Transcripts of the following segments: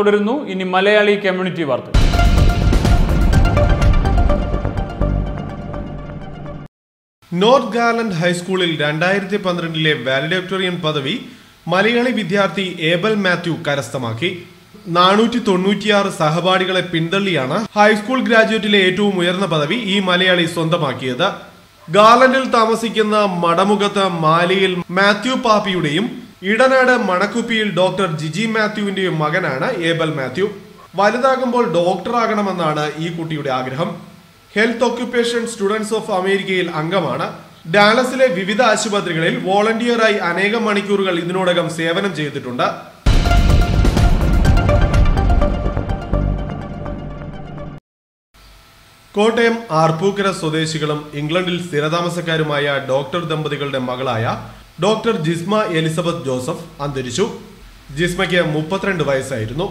തുടരുന്നു. ഇനി മലയാളി കമ്മ്യൂണിറ്റി വാർത്ത. നോർത്ത് ഗാർലൻഡ് ഹൈസ്കൂളിൽ രണ്ടായിരത്തി പന്ത്രണ്ടിലെ വാലിഡേറ്റോറിയൻ പദവി മലയാളി വിദ്യാർത്ഥി ഏബൽ മാത്യു കരസ്ഥമാക്കി. നാനൂറ്റി തൊണ്ണൂറ്റിയാറ് സഹപാഠികളെ പിന്തള്ളിയാണ് ഹൈസ്കൂൾ ഗ്രാജുവേറ്റിലെ ഏറ്റവും ഉയർന്ന പദവി ഈ മലയാളി സ്വന്തമാക്കിയത്. ഗാർലൻഡിൽ താമസിക്കുന്ന മടമുഖത്ത് മാലിയിൽ മാത്യു പാപ്പിയുടെയും ഇടനാട് മണക്കുപ്പിയിൽ ഡോക്ടർ ജിജി മാത്യുവിന്റെയും മകനാണ് ഏബൽ മാത്യു. വലുതാകുമ്പോൾ ഡോക്ടറാകണമെന്നാണ് ഈ കുട്ടിയുടെ ആഗ്രഹം. ഹെൽത്ത് ഓക്യുപ്പേഷൻ സ്റ്റുഡൻസ് ഓഫ് അമേരിക്കയിൽ അംഗമാണ്. ഡാലസിലെ വിവിധ ആശുപത്രികളിൽ വോളണ്ടിയറായി അനേകം മണിക്കൂറുകൾ ഇതിനോടകം സേവനം ചെയ്തിട്ടുണ്ട്. കോട്ടയം ആർപ്പൂക്കര സ്വദേശികളും ഇംഗ്ലണ്ടിൽ സ്ഥിരതാമസക്കാരുമായ ഡോക്ടർ ദമ്പതികളുടെ മകളായ ഡോക്ടർ ജിസ്മ എലിസബത്ത് ജോസഫ് അന്തരിച്ചു. ജിസ്മയ്ക്ക് മുപ്പത്തിരണ്ട് വയസ്സായിരുന്നു.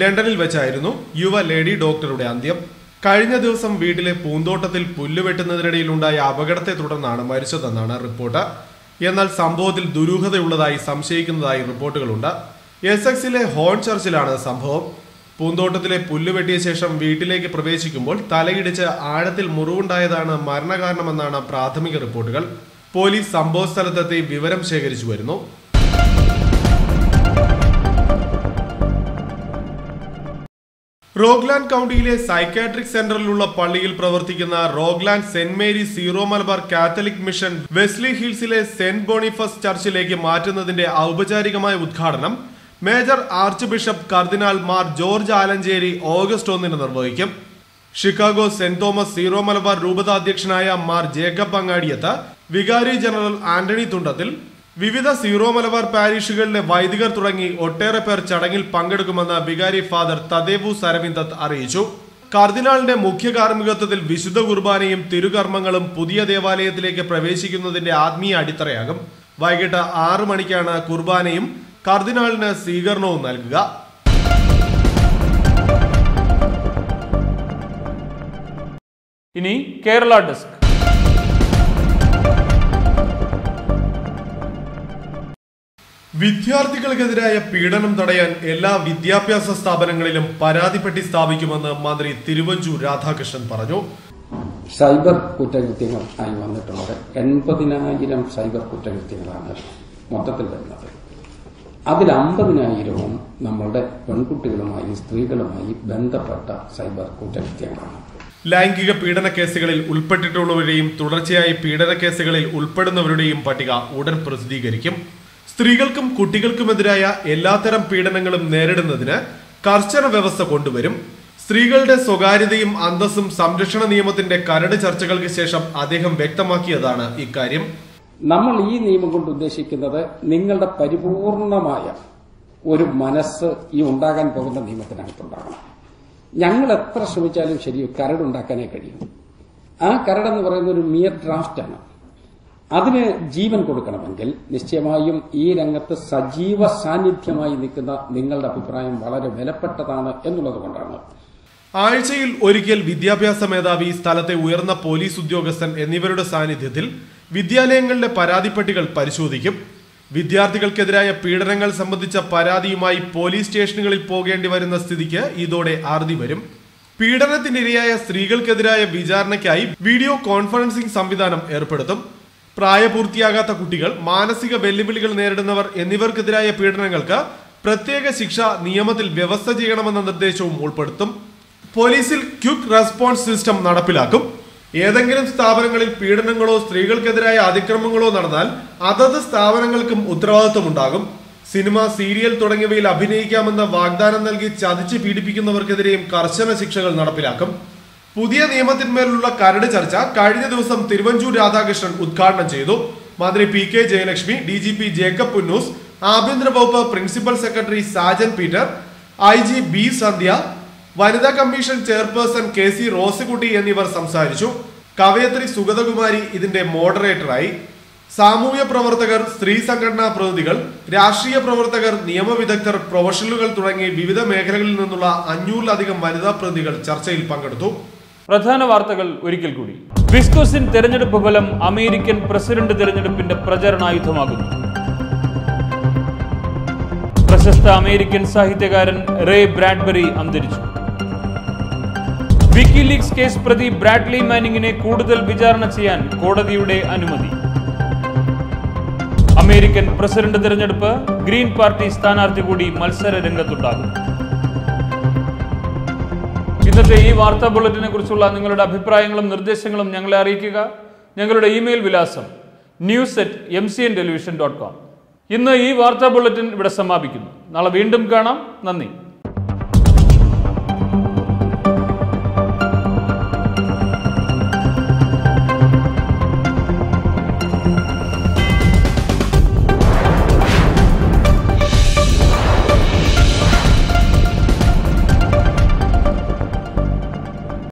ലണ്ടനിൽ വെച്ചായിരുന്നു യുവ ലേഡി ഡോക്ടറുടെ അന്ത്യം. കഴിഞ്ഞ ദിവസം വീട്ടിലെ പൂന്തോട്ടത്തിൽ പുല്ലുവെട്ടുന്നതിനിടയിലുണ്ടായ അപകടത്തെ തുടർന്നാണ് മരിച്ചതെന്നാണ് റിപ്പോർട്ട്. എന്നാൽ സംഭവത്തിൽ ദുരൂഹതയുള്ളതായി സംശയിക്കുന്നതായി റിപ്പോർട്ടുകളുണ്ട്. എസ് എക്സിലെ ഹോൺ ചർച്ചിലാണ് സംഭവം. പൂന്തോട്ടത്തിലെ പുല്ലുവെട്ടിയ ശേഷം വീട്ടിലേക്ക് പ്രവേശിക്കുമ്പോൾ തലയിടിച്ച് ആഴത്തിൽ മുറിവുണ്ടായതാണ് മരണകാരണമെന്നാണ് പ്രാഥമിക റിപ്പോർട്ടുകൾ. പോലീസ് സംഭവ സ്ഥലത്തെത്തി വിവരം ശേഖരിച്ചു വരുന്നു. റോഗ്ലാൻഡ് കൗണ്ടിയിലെ സൈക്കാട്രിക് സെന്ററിലുള്ള പള്ളിയിൽ പ്രവർത്തിക്കുന്ന Rockland Saint Mary Syro Malabar Catholic mission Wesley ഹിൽസിലെ saint Boniface ചർച്ചിലേക്ക് മാറ്റുന്നതിന്റെ ഔപചാരികമായ ഉദ്ഘാടനം major archbishop cardinal Mar George Alencherry August ഒന്നിന് നിർവഹിക്കും. Chicago Saint Thomas Syro Malabar രൂപതാധ്യക്ഷനായ Mar Jacob Angadiath വികാരി ജനറൽ ആന്റണി തുണ്ടത്തിൽ വിവിധ സീറോ മലബാർ പാരീഷുകളിലെ വൈദികർ തുടങ്ങി ഒട്ടേറെ പേർ ചടങ്ങിൽ പങ്കെടുക്കുമെന്ന് വികാരി ഫാദർ തദേവു സരവിന്ദത്ത് അറിയിച്ചു. കർദിനാളിന്റെ മുഖ്യ കാർമ്മികത്വത്തിൽ വിശുദ്ധ കുർബാനയും തിരുകർമ്മങ്ങളും പുതിയ ദേവാലയത്തിലേക്ക് പ്രവേശിക്കുന്നതിന്റെ ആത്മീയ അടിത്തറയാകും. വൈകിട്ട് ആറു മണിക്കാണ് കുർബാനയും കർദിനാളിന് സ്വീകരണവും നൽകുക. ഇനി കേരള ഡെസ്ക്. വിദ്യാർത്ഥികൾക്കെതിരായ പീഡനം തടയാൻ എല്ലാ വിദ്യാഭ്യാസ സ്ഥാപനങ്ങളിലും പരാതിപ്പെട്ടി സ്ഥാപിക്കുമെന്ന് മന്ത്രി തിരുവഞ്ചൂർ രാധാകൃഷ്ണൻ പറഞ്ഞു. സൈബർ കുറ്റകൃത്യങ്ങൾ ആയി വന്നിട്ടുള്ളത് എൺപതിനായിരം സൈബർ കുറ്റകൃത്യങ്ങളാണ് മൊത്തത്തിൽ വരുന്നത്. അതിൽ അമ്പതിനായിരവും നമ്മളുടെ പെൺകുട്ടികളുമായി സ്ത്രീകളുമായി ബന്ധപ്പെട്ട സൈബർ കുറ്റകൃത്യങ്ങളാണ്. ലൈംഗിക പീഡന കേസുകളിൽ ഉൾപ്പെട്ടിട്ടുള്ളവരുടെയും തുടർച്ചയായി പീഡന കേസുകളിൽ ഉൾപ്പെടുന്നവരുടെയും പട്ടിക ഉടൻ പ്രസിദ്ധീകരിക്കും. സ്ത്രീകൾക്കും കുട്ടികൾക്കുമെതിരായ എല്ലാത്തരം പീഡനങ്ങളും നേരിടുന്നതിന് കർശന വ്യവസ്ഥ കൊണ്ടുവരും. സ്ത്രീകളുടെ സ്വകാര്യതയും അന്തസ്സും സംരക്ഷണ നിയമത്തിന്റെ കരട് ചർച്ചകൾക്ക് ശേഷം അദ്ദേഹം വ്യക്തമാക്കിയതാണ് ഇക്കാര്യം. നമ്മൾ ഈ നിയമം കൊണ്ട് ഉദ്ദേശിക്കുന്നത് നിങ്ങളുടെ പരിപൂർണമായ ഒരു മനസ്സ് ഈ ഉണ്ടാകാൻ പോകുന്ന നിയമത്തിനകത്തുണ്ടാകണം. ഞങ്ങൾ എത്ര ശ്രമിച്ചാലും ശരി കരട് ഉണ്ടാക്കാനേ കഴിയും. ആ കരട് എന്ന് പറയുന്ന ഒരു മിയർ ഡ്രാഫ്റ്റാണ് അതിന് ജീവൻ കൊടുക്കണമെങ്കിൽ നിശ്ചയമായും ഈ രംഗത്ത് സജീവ സാന്നിധ്യമായി നിൽക്കുന്ന നിങ്ങളുടെ അഭിപ്രായം വളരെ വിലപ്പെട്ടതാണ് എന്നുള്ളത് കൊണ്ടാണ്. ആഴ്ചയിൽ ഒരിക്കൽ വിദ്യാഭ്യാസ മേധാവി സ്ഥലത്തെ ഉയർന്ന പോലീസ് ഉദ്യോഗസ്ഥൻ എന്നിവരുടെ സാന്നിധ്യത്തിൽ വിദ്യാലയങ്ങളിലെ പരാതിപ്പെട്ടികൾ പരിശോധിക്കും. വിദ്യാർത്ഥികൾക്കെതിരായ പീഡനങ്ങൾ സംബന്ധിച്ച പരാതിയുമായി പോലീസ് സ്റ്റേഷനുകളിൽ പോകേണ്ടി വരുന്ന സ്ഥിതിക്ക് ഇതോടെ ആർതി വരും. പീഡനത്തിനിരയായ സ്ത്രീകൾക്കെതിരായ വിചാരണയ്ക്കായി വീഡിയോ കോൺഫറൻസിംഗ് സംവിധാനം ഏർപ്പെടുത്തും. പ്രായപൂർത്തിയാകാത്ത കുട്ടികൾ മാനസിക വെല്ലുവിളികൾ നേരിടുന്നവർ എന്നിവർക്കെതിരായ പീഡനങ്ങൾക്ക് പ്രത്യേക ശിക്ഷ നിയമത്തിൽ വ്യവസ്ഥ ചെയ്യണമെന്ന നിർദ്ദേശവും ഉൾപ്പെടുത്തും. പോലീസിൽ ക്വിക്ക് റെസ്പോൺസ് സിസ്റ്റം നടപ്പിലാക്കും. ഏതെങ്കിലും സ്ഥാപനങ്ങളിൽ പീഡനങ്ങളോ സ്ത്രീകൾക്കെതിരായ അതിക്രമങ്ങളോ നടന്നാൽ അതത് സ്ഥാപനങ്ങൾക്കും ഉത്തരവാദിത്വമുണ്ടാകും. സിനിമ സീരിയൽ തുടങ്ങിയവയിൽ അഭിനയിക്കാമെന്ന വാഗ്ദാനം നൽകി ചതിച്ച് പീഡിപ്പിക്കുന്നവർക്കെതിരെയും കർശന ശിക്ഷകൾ നടപ്പിലാക്കും. പുതിയ നിയമത്തിന്മേലുള്ള കരട് ചർച്ച കഴിഞ്ഞ ദിവസം തിരുവഞ്ചൂർ രാധാകൃഷ്ണൻ ഉദ്ഘാടനം ചെയ്തു. മന്ത്രി P K Jayalakshmi D G P Jacob Punnoose ആഭ്യന്തര വകുപ്പ് principal secretary Sajan Peter I G B Sandhya വനിതാ commission chairperson K C Rosykutty എന്നിവർ സംസാരിച്ചു. കവയത്രി സുഗതകുമാരി ഇതിന്റെ മോഡറേറ്ററായി. സാമൂഹ്യ പ്രവർത്തകർ സ്ത്രീ സംഘടനാ പ്രതിനിധികൾ രാഷ്ട്രീയ പ്രവർത്തകർ നിയമവിദഗ്ധർ പ്രൊഫഷണലുകൾ തുടങ്ങി വിവിധ മേഖലകളിൽ നിന്നുള്ള അഞ്ഞൂറിലധികം വനിതാ പ്രതിനിധികൾ ചർച്ചയിൽ പങ്കെടുത്തു. പ്രധാന വാർത്തകൾ ഒരിക്കൽ കൂടി. വിസ്കോസിൻ തെരഞ്ഞെടുപ്പ് ഫലം അമേരിക്കൻ പ്രസിഡന്റ് തെരഞ്ഞെടുപ്പിന്റെ പ്രചരണായുധമാകുന്നു പ്രശസ്ത അമേരിക്കൻ സാഹിത്യകാരൻ റേ ബ്രാഡ്ബറി അന്തരിച്ചു. വിക്കിലീക്സ് കേസ് പ്രതി ബ്രാഡ്ലി മാനിങ്ങിനെ കൂടുതൽ വിചാരണ ചെയ്യാൻ കോടതിയുടെ അനുമതി. അമേരിക്കൻ പ്രസിഡന്റ് തെരഞ്ഞെടുപ്പ് ഗ്രീൻ പാർട്ടി സ്ഥാനാർത്ഥി കൂടി മത്സര രംഗത്തുണ്ടാകും. ഇന്നത്തെ ഈ വാർത്താ ബുള്ളറ്റിനെ കുറിച്ചുള്ള നിങ്ങളുടെ അഭിപ്രായങ്ങളും നിർദ്ദേശങ്ങളും ഞങ്ങളെ അറിയിക്കുക. ഞങ്ങളുടെ ഇമെയിൽ വിലാസം news at M C N television dot com ഇന്ന് ഈ വാർത്താ ബുള്ളറ്റിൻ ഇവിടെ സമാപിക്കുന്നു. നാളെ വീണ്ടും കാണാം. നന്ദി.